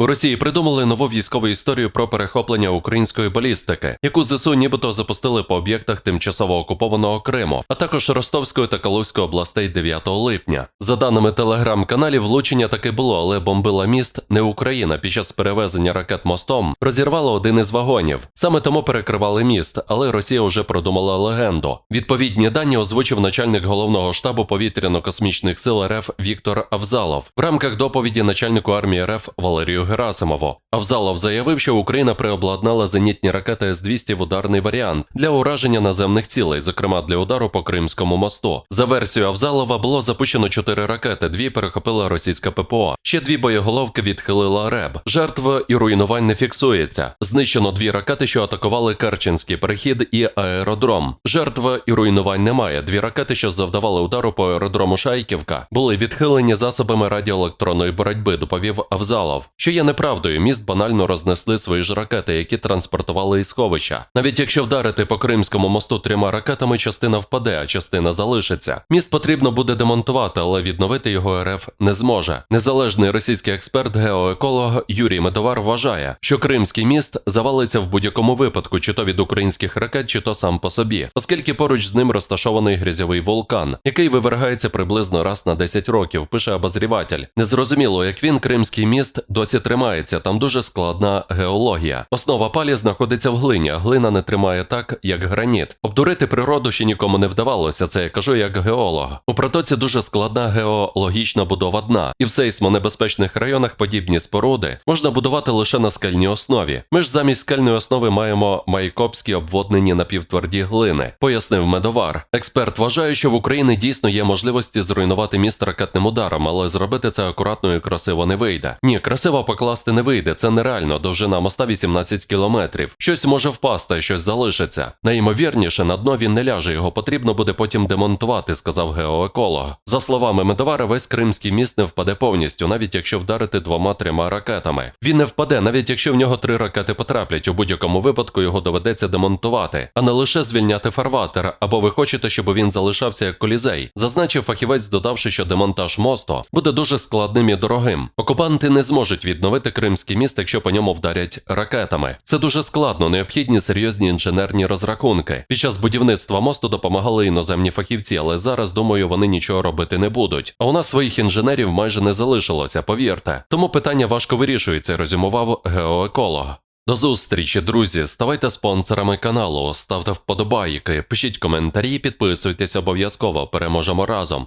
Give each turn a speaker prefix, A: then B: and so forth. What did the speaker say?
A: У Росії придумали нову військову історію про перехоплення української балістики, яку ЗСУ нібито запустили по об'єктах тимчасово окупованого Криму, а також Ростовської та Калузької областей 9 липня. За даними телеграм-каналів, влучення таки було, але бомбила міст не Україна під час перевезення ракет мостом розірвало один із вагонів. Саме тому перекривали міст, але Росія вже продумала легенду. Відповідні дані озвучив начальник головного штабу повітряно-космічних сил РФ Віктор Авзалов в рамках доповіді начальнику армії РФ Валерію Герасимову. Авзалов заявив, що Україна приобладнала зенітні ракети С-200 в ударний варіант для ураження наземних цілей, зокрема для удару по Кримському мосту. За версією Авзалова було запущено чотири ракети, дві перехопила російська ППО. Ще дві боєголовки відхилила РЕБ. Жертв і руйнувань не фіксується. Знищено дві ракети, що атакували Керченський перехід і аеродром. Жертв і руйнувань немає. Дві ракети, що завдавали удару по аеродрому Шайківка, були відхилені засобами радіоелектронної боротьби, доповів Авзалов. Що є неправдою, міст банально рознесли свої ж ракети, які транспортували із сховища. Навіть якщо вдарити по Кримському мосту трьома ракетами, частина впаде, а частина залишиться. Міст потрібно буде демонтувати, але відновити його РФ не зможе. Незалежний російський експерт, геоеколог Юрій Медовар вважає, що Кримський міст завалиться в будь-якому випадку, чи то від українських ракет, чи то сам по собі, оскільки поруч з ним розташований грязьовий вулкан, який вивергається приблизно раз на 10 років, пише обозріватель. Незрозуміло, як він Кримський міст досі тримається. Там дуже складна геологія. Основа палі знаходиться в глині, а глина не тримає так, як граніт. Обдурити природу ще нікому не вдавалося. Це я кажу як геолог. У протоці дуже складна геологічна будова дна, і в сейсмонебезпечних районах подібні споруди можна будувати лише на скельній основі. Ми ж замість скельної основи маємо майкопські обводнені напівтверді глини, пояснив медовар. Експерт вважає, що в Україні дійсно є можливості зруйнувати міст ракетним ударом, але зробити це акуратно і красиво не вийде. Ні, красиво покласти не вийде, це нереально. Довжина моста 18 кілометрів. Щось може впасти, щось залишиться. Найімовірніше, на дно він не ляже, його потрібно буде потім демонтувати, сказав геоеколог. За словами Медовара, весь кримський міст не впаде повністю, навіть якщо вдарити двома-трьома ракетами. Він не впаде, навіть якщо в нього три ракети потраплять. У будь-якому випадку його доведеться демонтувати, а не лише звільняти фарватер, або ви хочете, щоб він залишався як колізей. Зазначив фахівець, додавши, що демонтаж мосту буде дуже складним і дорогим. Окупанти не зможуть відновити Кримський міст, якщо по ньому вдарять ракетами. Це дуже складно, необхідні серйозні інженерні розрахунки. Під час будівництва мосту допомагали іноземні фахівці, але зараз, думаю, вони нічого робити не будуть. А у нас своїх інженерів майже не залишилося, повірте. Тому питання важко вирішується, резюмував геоеколог. До зустрічі, друзі. Ставайте спонсорами каналу, ставте вподобайки, пишіть коментарі, підписуйтесь обов'язково. Переможемо разом.